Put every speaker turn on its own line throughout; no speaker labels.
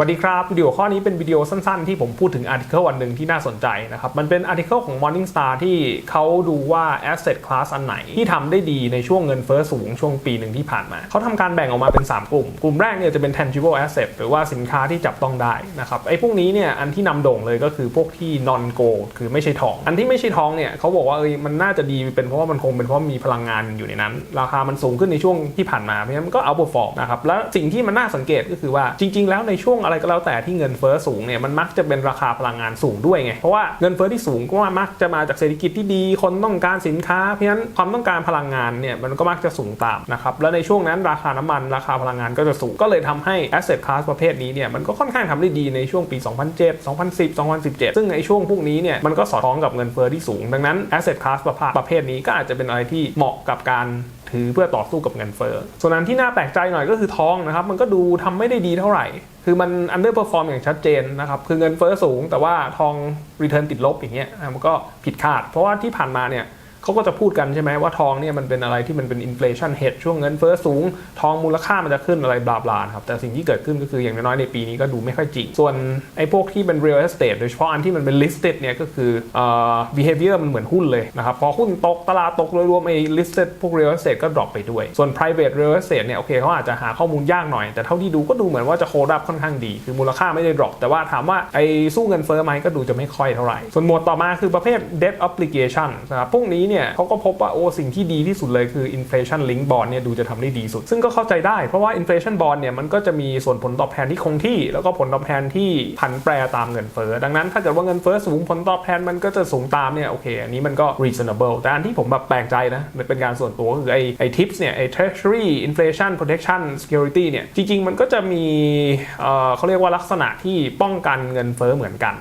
สวัสดีครับ วิดีโอข้อนี้เป็นวิดีโอสั้นๆ ที่ผมพูดถึงอาร์ติเคิลอันหนึ่งที่น่าสนใจนะครับ มันเป็นอาร์ติเคิลของ Morningstar ที่เขาดูว่า asset class อันไหนที่ทำได้ดีในช่วงเงินเฟ้อสูงช่วงปีหนึ่งที่ผ่านมา เขาทำการแบ่งออกมาเป็น 3 กลุ่ม กลุ่มแรกเนี่ยจะเป็น tangible asset หรือว่าสินค้าที่จับต้องได้นะครับไอ้พวกนี้เนี่ยอันที่นำโด่งเลยก็คือพวกที่ non gold คือไม่ใช่ทอง อันที่ไม่ใช่ทองเนี่ยเขาบอกว่าเอ้ยมันน่าจะดีเป็นเพราะว่ามันคงเป็นเพราะมีพลังงานอยู่ในนั้น ราคามันสูงขึ้นในช่วงที่ผ่านมาเพราะฉะนั้นก็ outperform นะครับและสิ่งที่มันน่าสังเกตก็คือว่าจริง ๆ แล้วในช่วงอะไรก็แล้วแต่ที่เงินเฟ้อสูงเนี่ยมันมักจะเป็นราคาพลังงานสูงด้วยไงเพราะว่าเงินเฟ้อที่สูงก็มักจะมาจากเศรษฐกิจที่ดีคนต้องการสินค้าเพราะฉะนั้นความต้องการพลังงานเนี่ยมันก็มักจะสูงตามนะครับและในช่วงนั้นราคาน้ำมันราคาพลังงานก็จะสูงก็เลยทำให้ asset class ประเภทนี้เนี่ยมันก็ค่อนข้างทำได้ดีในช่วงปี 2007 2010 2017 ซึ่งในช่วงพวกนี้เนี่ยมันก็สอดคล้องกับเงินเฟ้อที่สูง ดังนั้น asset class ประภทประเภทนี้ก็อาจจะเป็นอะไรที่เหมาะกับการถือเพื่อต่อสู้กับเงินเฟ้อส่วนอันที่น่าแปลกใจหน่อยก็คือทองนะครับมันก็ดูทำไม่ได้ดีเท่าไหร่คือมันอันเดอร์เพอร์ฟอร์มอย่างชัดเจนนะครับคือเงินเฟ้อสูง แต่ว่าทองรีเทิร์นติดลบอย่างเงี้ยมันก็ผิดคาด เพราะว่าที่ผ่านมาเนี่ย เขาก็จะพูดกันใช่ไหมว่าทองเนี่ยมันเป็นอะไรที่มันเป็น inflation hedge ช่วงเงินเฟ้อสูง ทองมูลค่ามันจะขึ้นอะไรบลาบลาครับ แต่สิ่งที่เกิดขึ้นก็คืออย่างน้อยในปีนี้ก็ดูไม่ค่อยจริง ส่วนไอ้พวกที่เป็น real estate โดยเฉพาะอันที่มันเป็น listed เนี่ยก็คือเอ่อ behavior มันเหมือนหุ้นเลยนะครับ พอหุ้นตกตลาดตกโดยรวมไอ้ listed พวก real estate ก็ drop ไปด้วย ส่วน private real estate เนี่ยโอเคเขาอาจจะหาข้อมูลยากหน่อย แต่เท่าที่ดูก็ดูเหมือนว่าจะ hold up ค่อนข้างดี คือมูลค่าไม่ได้ drop แต่ว่าถามว่าไอ้สู้เงินเฟ้อไหมก็ดูจะไม่ค่อยเท่าไหร่ส่วนหมวดต่อมาคือประเภท debt obligation นะครับพวกนี้เนี่ยเขาก็พบว่าโอ้สิ่งที่ดีที่สุดเลยคือ inflation link bond เนี่ยดูจะทำได้ดีสุด ซึ่งก็เข้าใจได้เพราะว่า inflation bond เนี่ยมันก็จะมีส่วนผลตอบแทนที่คงที่ แล้วก็ผลตอบแทนที่ผันแปรตามเงินเฟ้อดังนั้นถ้าเกิดว่าเงินเฟ้อสูงผลตอบแทนมันก็จะสูงตามเนี่ยโอเคอันนี้มันก็ reasonable แต่อันที่ผมแบบแปลกใจนะมันเป็นการส่วนตัวก็คือไอ้ไอ้ tips เนี่ยไอ้ treasury inflation protection security เนี่ยจริงๆมันก็จะมีเอ่อเขาเรียกว่าลักษณะที่ป้องกันเงินเฟ้อเหมือนกัน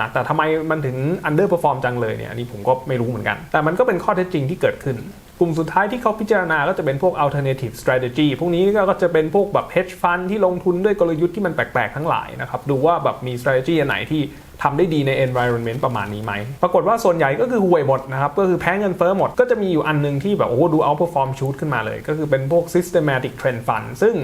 นะแต่ทำไมมันถึง underperform จังเลยเนี่ยอันนี้ผมก็ไม่รู้เหมือนกัน แต่มันก็เป็นข้อเท็จจริงที่เกิดขึ้น ลุ่มสุดท้ายที่เขาพิจารณาก็จะเป็นพวก alternative strategy พวกนี้ก็จะเป็นพวกแบบ hedge fund ที่ลงทุนด้วยกลยุทธ์ที่มันแปลกๆทั้งหลายนะครับ ดูว่าแบบมี strategy อันไหนที่ทำได้ดีใน environment ประมาณนี้ไหม ปรากฏว่าส่วนใหญ่ก็คือห่วยหมดนะครับ ก็คือแพ้เงินเฟ้อหมด ก็จะมีอยู่อันหนึงที่แบบโอ้โหดู outperform shoot ขึ้นมาเลย ก็คือเป็นพวก systematic trend fund ซึ่ง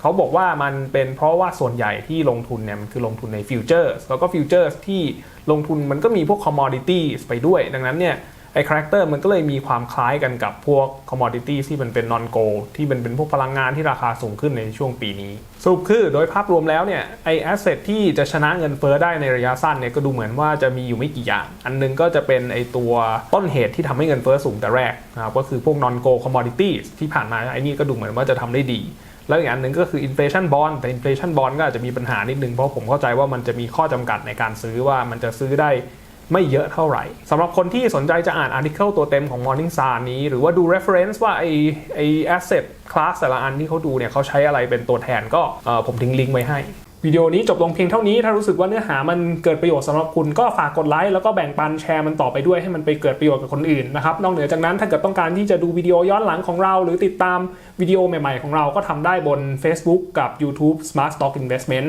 เขาบอกว่ามันเป็นเพราะว่าส่วนใหญ่ที่ลงทุนเนี่ยมันคือลงทุนใน futures แล้วก็ futures ที่ลงทุนมันก็มีพวก commodities ไปด้วย ดังนั้นเนี่ย ไอ้คาแรคเตอร์มันก็เลยมีความคล้ายกันกับพวก commodity ที่มันเป็น non gold ที่เป็นเป็นพวกพลังงานที่ราคาสูงขึ้นในช่วงปีนี้ สรุปคือโดยภาพรวมแล้วเนี่ยไอ้ asset ที่จะชนะเงินเฟ้อได้ในระยะสั้นเนี่ยก็ดูเหมือนว่าจะมีอยู่ไม่กี่อย่าง อันหนึงก็จะเป็นไอ้ตัวต้นเหตุที่ทำให้เงินเฟ้อสูงแต่แรกนะครับก็คือพวก non gold commodities ที่ผ่านมาไอ้นี่ก็ดูเหมือนว่าจะทำได้ดีแล้วอีกอันหนึ่งก็คือ inflation bond แต่ inflation bond ก็อาจจะมีปัญหานิดนึงเพราะผมเข้าใจว่ามันจะมีข้อจำกัดในการซื้อว่ามันจะซื้อได้ ไม่เยอะเท่าไหร่สำหรับคนที่สนใจจะอ่านอาร์ติเคิลตัวเต็มของ Morningstar นี้ หรือว่าดู reference ว่าไอไอ asset class แต่ละอันที่เขาดูเนี่ยเขาใช้อะไรเป็นตัวแทนก็ผมทิ้งลิงก์ไว้ให้วิดีโอนี้จบลงเพียงเท่านี้ ถ้ารู้สึกว่าเนื้อหามันเกิดประโยชน์สำหรับคุณก็ฝากกดไลค์แล้วก็แบ่งปันแชร์มันต่อไปด้วยให้มันไปเกิดประโยชน์กับคนอื่นนะครับ นอกเหนือจากนั้นถ้าเกิดต้องการที่จะดูวิดีโอย้อนหลังของเรา หรือติดตามวิดีโอใหม่ๆของเราก็ทำได้บน Facebook กับ YouTube Smart Stock Investment